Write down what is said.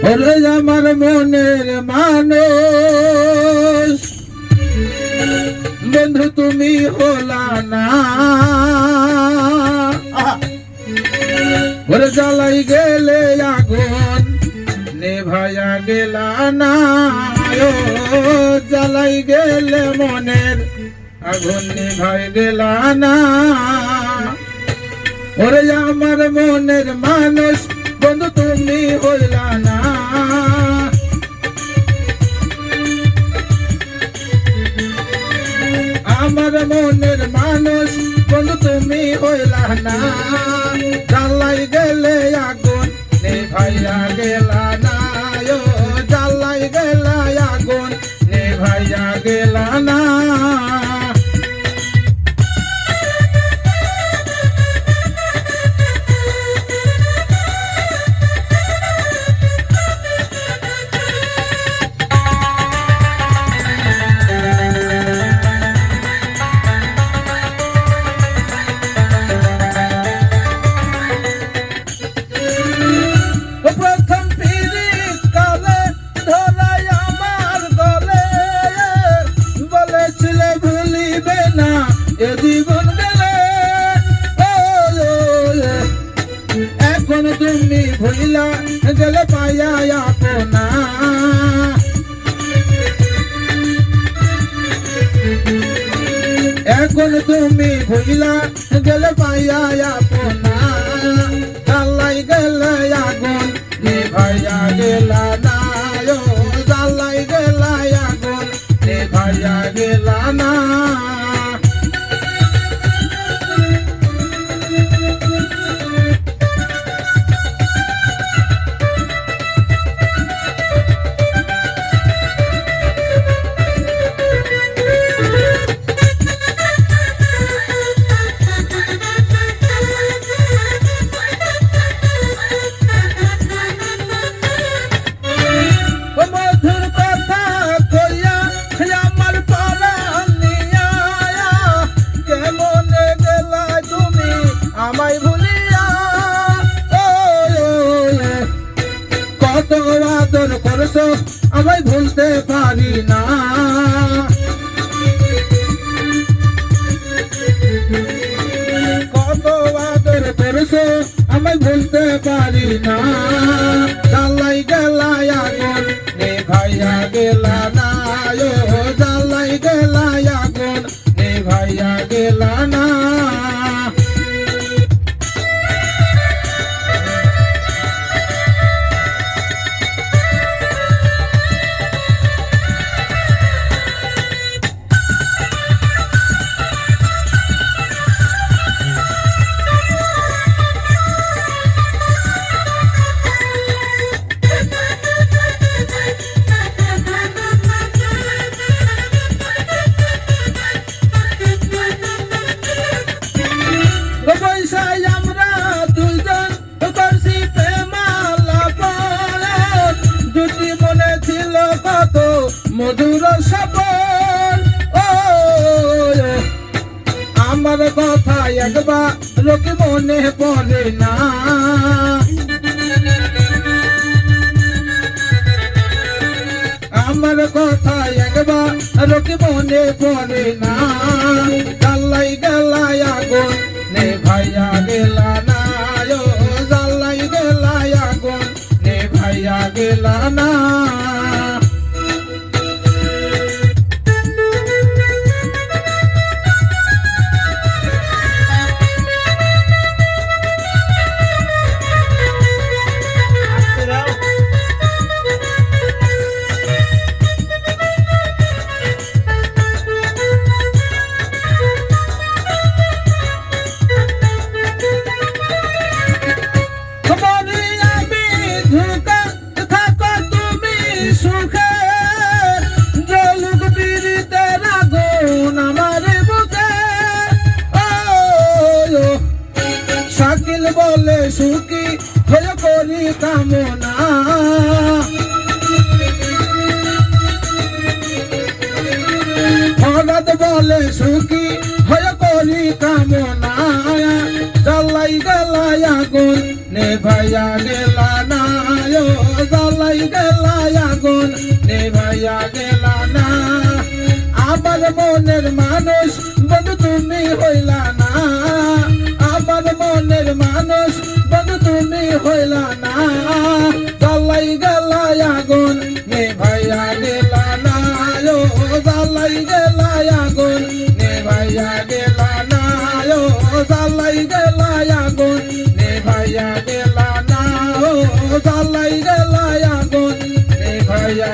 ওরে আমার মনের মানুষ। বন্ধু, তুমি হলা না। ওরে জ্বালাই গেলে আগুন, নেভায়া গেলা না। জ্বালাই গেলে মনের আগুন নেভাই গেলা না। ওরে আমার মনের মানুষ বন্ধু তুমি হইলা না। আমার মনের মানুষ বন্ধু তুমি হইলা না। গেলে আগুন গেলে পাইয়া না। এখন তুমি ভুলিলা গেলে পাইয়া না। গেলে আগুন নিভাইয়া গেলা। কত আদর করছ আমায় ভুলতে পারি না। কত আদর করছ আমায় ভুলতে পারি না। কথা একবার লোক মনে পড়ে না। আমার কথা একবার লোক মনে পড়ে না। বলে সুখী হয়ে করি কামনা হঠাৎ বলে সুখী হয়ে করি কামনা জ্বালাই গেলাই আগুন নে ভাইয়া গেলা না। ও জ্বালাই গেলা আগুন, নেভাইয়া গেলা না। আমার মনের মানুষ, বন্ধু তুমি হইলা না। আমার মনের মানুষ, বন্ধু তুমি হইলা না। জ্বালাই গেলা আগুন নেভাইয়া গেলা না। ও জ্বালাই গেলা আগুন নেভাইয়া গেলা না। ও আগুন নেভাইয়া গেলা না। ও আগুন নেভাইয়া